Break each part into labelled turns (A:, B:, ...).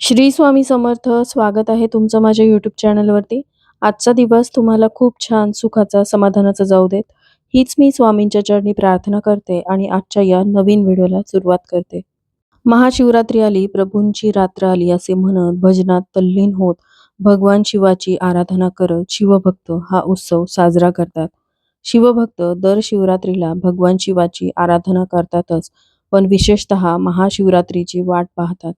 A: श्री स्वामी समर्थ स्वागत आहे तुमचं माझ्या यूट्यूब चॅनलवरती आजचा दिवस तुम्हाला खूप छान सुखाचा समाधानाचा जाऊ देत. हीच मी स्वामींच्या चरणी प्रार्थना करते आणि आजच्या या नवीन व्हिडिओला सुरुवात करते. महाशिवरात्री आली प्रभूंची रात्र आली असे म्हणत भजनात तल्लीन होत भगवान शिवाची आराधना करत शिवभक्त हा उत्सव साजरा करतात. शिवभक्त दर शिवरात्रीला भगवान शिवाची आराधना करतातच पण विशेषतः महाशिवरात्रीची वाट पाहतात.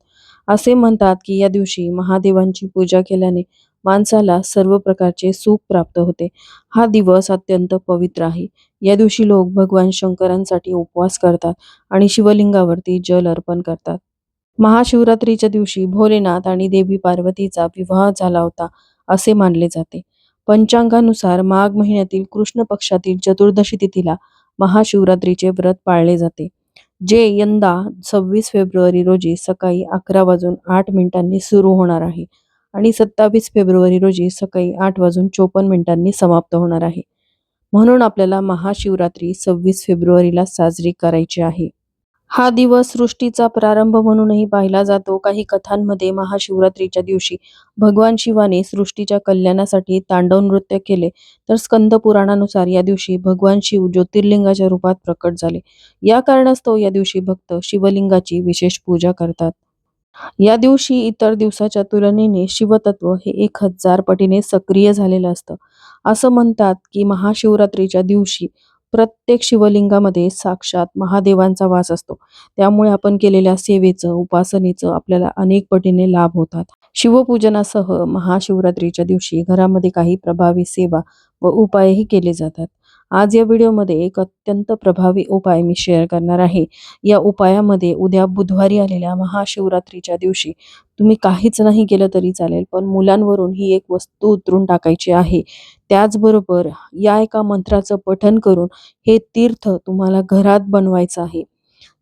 A: असे म्हणतात की या दिवशी महादेवांची पूजा केल्याने माणसाला सर्व प्रकारचे सुख प्राप्त होते. हा दिवस अत्यंत पवित्र आहे. या दिवशी लोक भगवान शंकरांसाठी उपवास करतात आणि शिवलिंगावरती जल अर्पण करतात. महाशिवरात्रीच्या दिवशी भोलेनाथ आणि देवी पार्वतीचा विवाह झाला होता असे मानले जाते. पंचांगानुसार माघ महिन्यातील कृष्ण पक्षातील चतुर्दशी तिथीला महाशिवरात्रीचे व्रत पाळले जाते. जे यंदा सव्वीस फेब्रुवारी रोजी सकाळी अकरा वाजून आठ मिनिटांनी सुरू होणार आहे आणि सत्तावीस फेब्रुवारी रोजी सकाळी आठ वाजून चोपन्न मिनिटांनी समाप्त होणार आहे. म्हणून आपल्याला महाशिवरात्री सव्वीस फेब्रुवारीला साजरी करायची आहे. हा दिवस सृष्टीचा प्रारंभ म्हणूनही पाहिला जातो. काही कथांमध्ये महाशिवरात्रीच्या दिवशी भगवान शिवाने सृष्टीच्या कल्याणासाठी तांडव नृत्य केले. तर स्कंद पुराणानुसार या दिवशी भगवान शिव ज्योतिर्लिंगाच्या रूपात प्रकट झाले. या कारणास्तव या दिवशी भक्त शिवलिंगाची विशेष पूजा करतात. या दिवशी इतर दिवसाच्या तुलनेने शिवतत्व हे एक हजार पटीने सक्रिय झालेलं असतं. असं म्हणतात की महाशिवरात्रीच्या दिवशी प्रत्येक शिवलिंगामध्ये साक्षात महादेवांचा वास असतो. त्यामुळे आपण केलेल्या सेवेचं उपासनेचं आपल्याला अनेक पटीने लाभ होतात. शिवपूजनासह महाशिवरात्रीच्या दिवशी घरामध्ये काही प्रभावी सेवा व उपायही केले जातात. आज या व्हिडिओमध्ये एक अत्यंत प्रभावी उपाय मी शेअर करणार आहे. या उपायामध्ये उद्या बुधवारी आलेल्या महाशिवरात्रीच्या दिवशी तुम्ही काहीच नाही केलं तरी चालेल पण मुलांवरून ही एक वस्तू उतरून टाकायची आहे. त्याचबरोबर या एका मंत्राचं पठन करून हे तीर्थ तुम्हाला घरात बनवायचं आहे.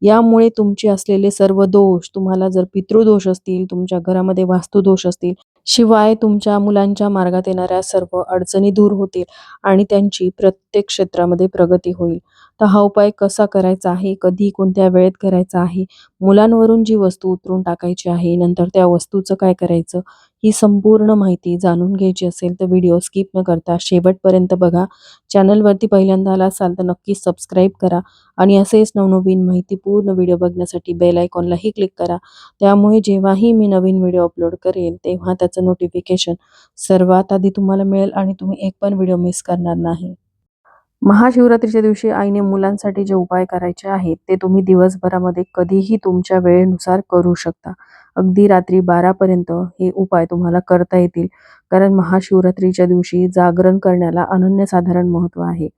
A: यामुळे तुमचे असलेले सर्व दोष तुम्हाला जर पितृदोष असतील तुमच्या घरामध्ये वास्तुदोष असतील शिवाय तुमच्या मुलांच्या मार्गात येणाऱ्या सर्व अडचणी दूर होतील आणि त्यांची प्रत्येक क्षेत्रामध्ये प्रगती होईल. तर हा उपाय कसा करायचा आहे? कधी कोणत्या वेळेत करायचा आहे? मुलांवरून जी वस्तू उतरून टाकायची आहे नंतर त्या वस्तूचं काय करायचं? ही संपूर्ण माहिती जाणून घ्यायची असेल तर व्हिडिओ स्किप न करता शेवटपर्यंत बघा. चॅनलवरती पहिल्यांदा आला असाल तर नक्की सबस्क्राईब करा आणि असेच नवनवीन माहितीपूर्ण व्हिडिओ बघण्यासाठी बेल आयकॉनलाही क्लिक करा. त्यामुळे जेव्हाही मी नवीन व्हिडिओ अपलोड करेल तेव्हा त्याचं नोटिफिकेशन सर्वात आधी तुम्हाला मिळेल आणि तुम्ही एक पण व्हिडिओ मिस करणार नाही. महाशिवरात्रीच्या दिवशी आईने मुलांसाठी जे उपाय करायचे आहेत ते तुम्ही दिवसभरामध्ये कधीही तुमच्या वेळेनुसार करू शकता. अगदी रात्री बारापर्यंत हे उपाय तुम्हाला करता येतील कारण महाशिवरात्रीच्या दिवशी जागरण करण्याला अनन्यसाधारण महत्त्व आहे.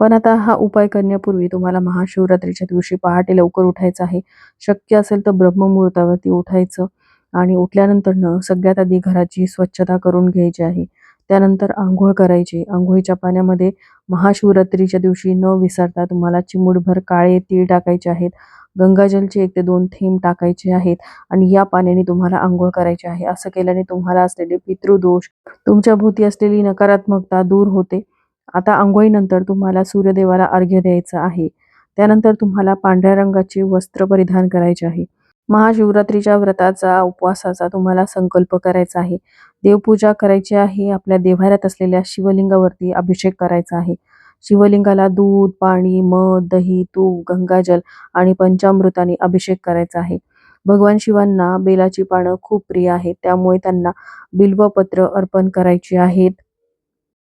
A: पण आता हा उपाय करण्यापूर्वी तुम्हाला महाशिवरात्रीच्या दिवशी पहाटे लवकर उठायचं आहे. शक्य असेल तर ब्रह्ममुहूर्तावरती उठायचं आणि उठल्यानंतरनं सगळ्यात आधी घराची स्वच्छता करून घ्यायची आहे. त्यानंतर आंघोळ करायची. आंघोळीच्या पाण्यामध्ये महाशिवरात्रीच्या दिवशी न विसरता तुम्हाला चिमूटभर काळे तीळ टाकायचे आहेत. गंगाजलचे एक ते दोन थेंब टाकायचे आहेत आणि या पाण्याने तुम्हाला आंघोळ करायची आहे. असं केल्याने तुम्हाला असलेले पितृदोष तुमच्या भोवती असलेली नकारात्मकता दूर होते. आता आंघोळीनंतर तुम्हाला सूर्यदेवाला अर्घ्य द्यायचं आहे. त्यानंतर तुम्हाला पांढऱ्या रंगाचे वस्त्र परिधान करायचे आहे. महाशिवरात्रीच्या व्रताचा उपवासाचा तुम्हाला संकल्प करायचा आहे. देवपूजा करायची आहे आपल्या देव्हाऱ्यात असलेल्या शिवलिंगावरती अभिषेक करायचा आहे. शिवलिंगाला दूध पाणी मध दही तूप गंगाजल आणि पंचामृताने अभिषेक करायचा आहे. भगवान शिवांना बेलाची पानं खूप प्रिय आहेत त्यामुळे त्यांना बिल्वपत्र अर्पण करायची आहेत.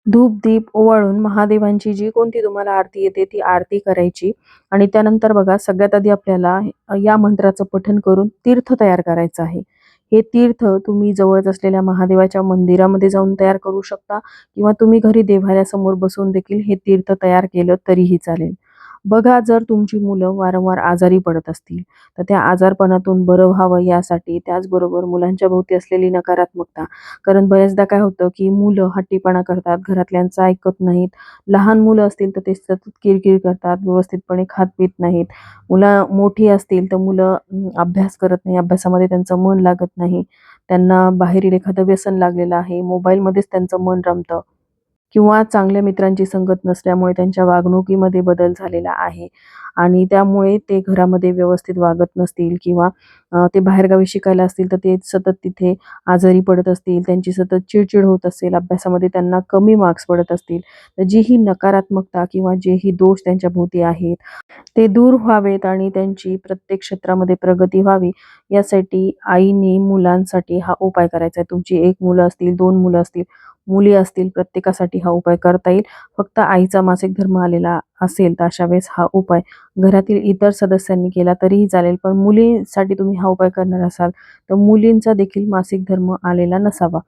A: धूप दीप ओवाळून महादेवांची जी कोणती तुम्हाला आरती येते ती आरती करायची. आणि त्यानंतर बघा सगळ्यात आधी आपल्याला या मंत्राचं पठन करून तीर्थ तयार करायचं आहे. हे तीर्थ तुम्ही जवळच असलेल्या महादेवाच्या मंदिरामध्ये जाऊन तयार करू शकता किंवा तुम्ही घरी देवाऱ्यासमोर बसून देखील हे तीर्थ तयार केलं तरीही चालेल. बघा जर तुमची मुलं वारंवार आजारी पडत असतील तर त्या आजारपणातून बरं व्हावं यासाठी त्याचबरोबर मुलांच्या भोवती असलेली नकारात्मकता. कारण बऱ्याचदा काय होतं की मुलं हट्टीपणा करतात घरातल्यांचं ऐकत नाहीत. लहान मुलं असतील तर ते सतत किरकिर करतात व्यवस्थितपणे खात पित नाहीत. मुलं मोठी असतील तर मुलं अभ्यास करत नाही अभ्यासामध्ये त्यांचं मन लागत नाही. त्यांना बाहेरील एखादं व्यसन लागलेलं आहे मोबाईलमध्येच त्यांचं मन रमतं. किंवा चांगल्या मित्रांची संगत नसल्यामुळे त्यांच्या वागणुकीमध्ये बदल झालेला आहे. आणि त्यामुळे ते घरामध्ये व्यवस्थित वागत नसतील किंवा ते बाहेरगावी शिकायला असतील तर ते सतत तिथे आजारी पडत असतील त्यांची सतत चिडचिड होत असेल अभ्यासामध्ये त्यांना कमी मार्क्स पडत असतील तर जी ही नकारात्मकता किंवा जे ही दोष त्यांच्या भोवती आहेत ते दूर व्हावेत आणि त्यांची प्रत्येक क्षेत्रामध्ये प्रगती व्हावी यासाठी आईने मुलांसाठी हा उपाय करायचा आहे. तुमची एक मुलं असतील दोन मुलं असतील मुली असतील प्रत्येकासाठी हा उपाय करता येईल. फक्त आईचा मासिक धर्म आलेला असेल तर अशा वेळेस हा उपाय घरातील इतर सदस्यांनी केला तरीही चालेल पण मुलींसाठी तुम्ही हा उपाय करणार असाल तर मुलींचा देखील मासिक धर्म आलेला नसावा.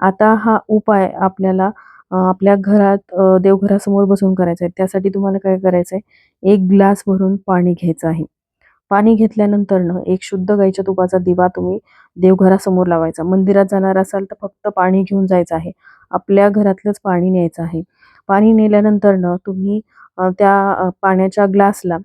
A: आता हा उपाय आपल्याला आपल्या घरात देवघरासमोर बसून करायचा आहे त्यासाठी तुम्हाला काय करायचं आहे एक ग्लास भरून पाणी घ्यायचं आहे. पाणी घेतल्यानंतरनं एक शुद्ध गाईच्या तुपाचा दिवा तुम्ही देवघरासमोर लावायचा. मंदिरात जाणार असाल तर फक्त पाणी घेऊन जायचं आहे. आपल्या घरातलंच पाणी न्यायचं आहे. पाणी नेल्यानंतरनं तुम्ही त्या पाण्याच्या ग्लासला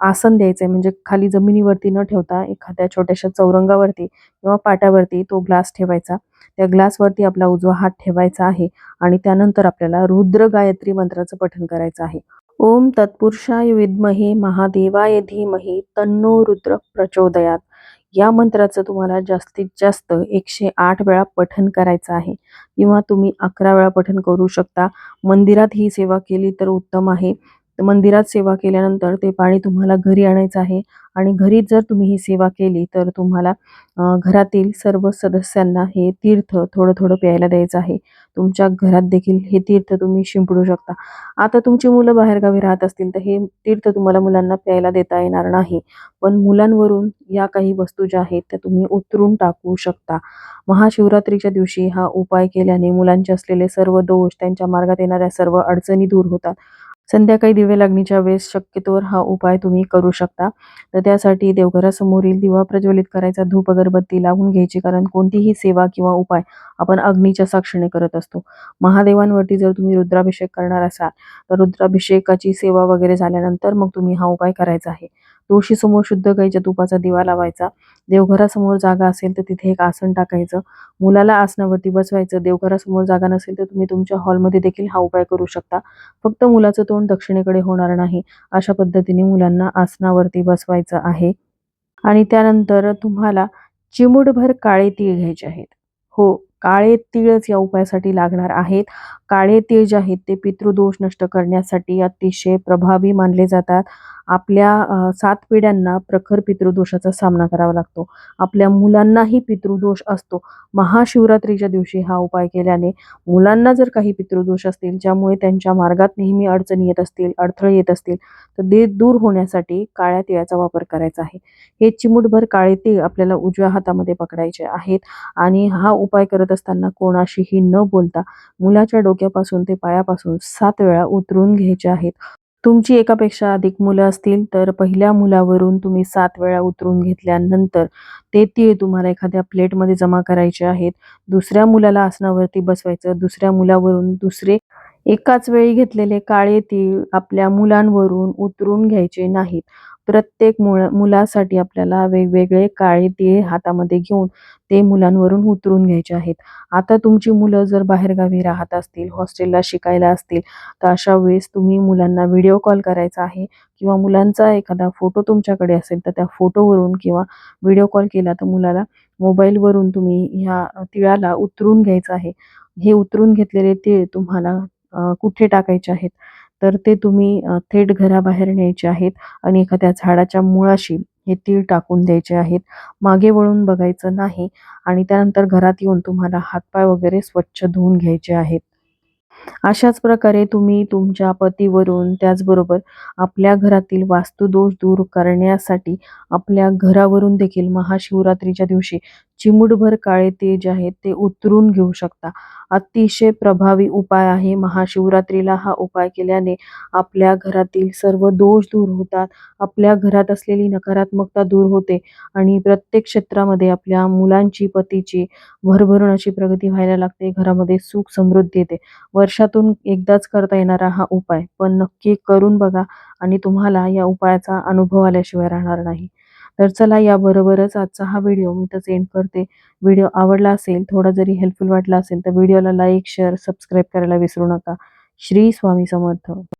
A: आसन द्यायचं आहे म्हणजे खाली जमिनीवरती न ठेवता एखाद्या छोट्याशा चौरंगावरती किंवा पाटावरती तो ग्लास ठेवायचा. त्या ग्लासवरती आपला उजवा हात ठेवायचा आहे आणि त्यानंतर आपल्याला रुद्र गायत्री मंत्राचं पठण करायचं आहे. ओम तत्पुरुषाय विद्महे महादेवाय धीमहि तन्नो रुद्र प्रचोदयात. या मंत्राचं तुम्हाला जास्तीत जास्त एकशे आठ वेळा पठन करायचं आहे. किंवा तुम्ही अकरा वेळा पठन करू शकता. मंदिरात ही सेवा केली तर उत्तम आहे. मंदिरात सेवा केल्यानंतर ते पाणी तुम्हाला घरी आणायचं आहे. आणि घरी जर तुम्ही ही सेवा केली तर तुम्हाला घरातील सर्व सदस्यांना हे तीर्थ थोडं थोडं प्यायला द्यायचं आहे. तुमच्या घरात देखील हे तीर्थ तुम्ही शिंपडू शकता. आता तुमची मुलं बाहेरगावी राहत असतील तर हे तीर्थ तुम्हाला मुलांना प्यायला देता येणार नाही. पण मुलांवरून या काही वस्तू ज्या आहेत त्या तुम्ही उतरून टाकू शकता. महाशिवरात्रीच्या दिवशी हा उपाय केल्याने मुलांचे असलेले सर्व दोष त्यांच्या मार्गात येणाऱ्या सर्व अडचणी दूर होतात. संध्याकाळी दिवे लागणीच्या वेळेस शक्यतोवर हा उपाय तुम्ही करू शकता. तर त्यासाठी देवघरासमोरील दिवा प्रज्वलित करायचा धूप अगरबत्ती लावून घ्यायची कारण कोणतीही सेवा किंवा उपाय आपण अग्नीच्या साक्षीने करत असतो. महादेवांवरती जर तुम्ही रुद्राभिषेक करणार असाल तर रुद्राभिषेकाची सेवा वगैरे झाल्यानंतर मग तुम्ही हा उपाय करायचा आहे. तुळशीसमोर शुद्ध गाईच्या तुपाचा दिवा लावायचा. देवघरासमोर जागा असेल तर तिथे एक आसन टाकायचं. मुलाला आसनावरती बसवायचं. देवघरासमोर जागा नसेल तर तुम्ही तुमच्या हॉलमध्ये देखील हा उपाय करू शकता. फक्त मुलाचं तोंड दक्षिणेकडे होणार नाही. अशा पद्धतीने मुलांना आसनावरती बसवायचं आहे. आणि त्यानंतर तुम्हाला चिमूटभर काळे तीळ घ्यायचे आहेत. हो काळे तीळच या उपायासाठी लागणार आहेत. काळे तीळ जे आहेत ते पितृदोष नष्ट करण्यासाठी अतिशय प्रभावी मानले जातात. आपल्या सात पिढ्यांना प्रखर पितृदोषाचा सामना करावा लागतो. आपल्या मुलांनाही पितृदोष असतो. महाशिवरात्रीच्या दिवशी हा उपाय केल्याने मुलांना जर काही पितृदोष असतील ज्यामुळे त्यांच्या मार्गात नेहमी अडचणी येत असतील अडथळे येत असतील तर ते दूर होण्यासाठी काळ्या तिळाचा वापर करायचा आहे. हे चिमूटभर काळे तीळ आपल्याला उजव्या हातामध्ये पकडायचे आहेत आणि हा उपाय करत असताना कोणाशीही न बोलता मुलाच्या डोक्यात डोक्यापासून ते पायापासून सात वेळा उतरून घ्यायचे आहेत. तुमची एकापेक्षा अधिक मुलं असतील तर पहिल्या मुलावरून तुम्ही सात वेळा उतरून घेतल्यानंतर ते तीळ तुम्हाला एखाद्या प्लेटमध्ये जमा करायचे आहेत. दुसऱ्या मुलाला आसनावरती बसवायचं दुसऱ्या मुलावरून दुसरे एकाच वेळी घेतलेले काळे तीळ आपल्या मुलांवरून उतरून घ्यायचे नाहीत. प्रत्येक मुळ मुलासाठी आपल्याला वेगवेगळे काळे तीळ हातामध्ये घेऊन ते मुलांवरून उतरून घ्यायचे आहेत. आता तुमची मुलं जर बाहेरगावी राहत असतील हॉस्टेलला शिकायला असतील तर अशा वेळेस तुम्ही मुलांना व्हिडिओ कॉल करायचा आहे किंवा मुलांचा एखादा फोटो तुमच्याकडे असेल तर त्या फोटोवरून किंवा व्हिडिओ कॉल केला तर मुलाला मोबाईलवरून तुम्ही ह्या तिळाला उतरून घ्यायचं आहे. हे उतरून घेतलेले तीळ तुम्हाला कुठे टाकायचे आहेत? तर ते तुम्ही थेट घराबाहेर न्यायचे आहेत आणि एखाद्या झाडाच्या मुळाशी हे तीळ टाकून द्यायचे आहेत. मागे वळून बघायचं नाही आणि त्यानंतर घरात येऊन तुम्हाला हातपाय वगैरे स्वच्छ धुवून घ्यायचे आहेत. अशाच प्रकारे तुम्ही तुमच्या पतीवरून त्याचबरोबर आपल्या घरातील वास्तुदोष दूर करण्यासाठी आपल्या घरावरून देखील महाशिवरात्रीच्या दिवशी चिमूटभर काळे तेज जे आहेत ते उतरून घेऊ शकता. अतिशय प्रभावी उपाय आहे. महाशिवरात्रीला हा उपाय केल्याने आपल्या घरातील सर्व दोष दूर होतात. आपल्या घरात असलेली नकारात्मकता दूर होते आणि प्रत्येक क्षेत्रामध्ये आपल्या मुलांची पतीची भरभरून अशी प्रगती व्हायला लागते. घरामध्ये सुख समृद्धी येते. वर्षातून एकदाच करता येणारा हा उपाय पण नक्की करून बघा आणि तुम्हाला या उपायाचा अनुभव आल्याशिवाय राहणार नाही. तर चला याबरोबरच आजचा हा व्हिडिओ मी इथंच एंड करते. व्हिडिओ आवडला असेल थोडा जरी हेल्पफुल वाटला असेल तर व्हिडिओला लाईक शेअर सबस्क्राईब करायला विसरू नका. श्री स्वामी समर्थ.